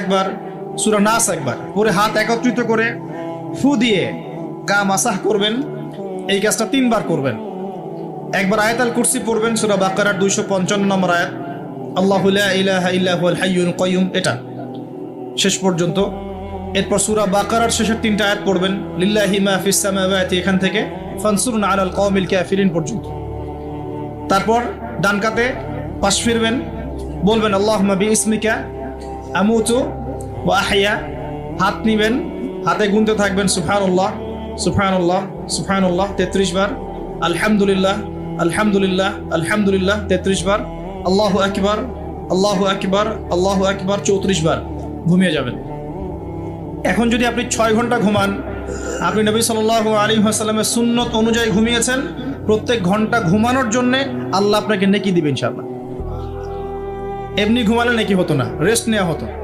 একবার, সুরা নাস একবার। পরে হাত একত্রিত করে ফু দিয়ে গা মাসাহ করবেন, এই কাজটা তিনবার করবেন। একবার আয়াতাল কুরসি পড়বেন, সুরা বাকারার দুইশো পঞ্চান্ন নম্বর আয়াত। আল্লাহ হাইয়ুল কয়ুম এটা। শেষ পর্যন্ত। এরপর সুরা বাকারার শেষের তিনটা আয়াত পড়বেন, লিল্লাহি এখান থেকে, ফানসুরনা আলাল পর্যন্ত। তারপর ডানকাতে পাশ ফিরবেন, বলবেন আল্লাহ বি ইসমিকা আমুতু ও আহিয়া হাত নিবেন, হাতে গুনতে থাকবেন সুফানুল্লাহ সুফানুল্লাহ সুফানুল্লাহ তেত্রিশ বার, আলহামদুলিল্লাহ আলহামদুলিল্লাহ আলহামদুলিল্লাহ, তেত্রিশ বার, আল্লাহ আকবার আল্লাহ আকবার আল্লাহ আকবার, চৌত্রিশ বার ঘুমিয়ে যাবেন। এখন যদি আপনি ছয় ঘণ্টা ঘুমান, আপনি নবী সাল্লাহ আলী হাসাল্লামের সুন্নত অনুযায়ী ঘুমিয়েছেন, প্রত্যেক ঘণ্টা ঘুমানোর জন্যে আল্লাহ আপনাকে নেকি দিবেন ইনশাআল্লাহ। এমনি ঘুমালে নাকি হতো না? রেস্ট নেওয়া হতো।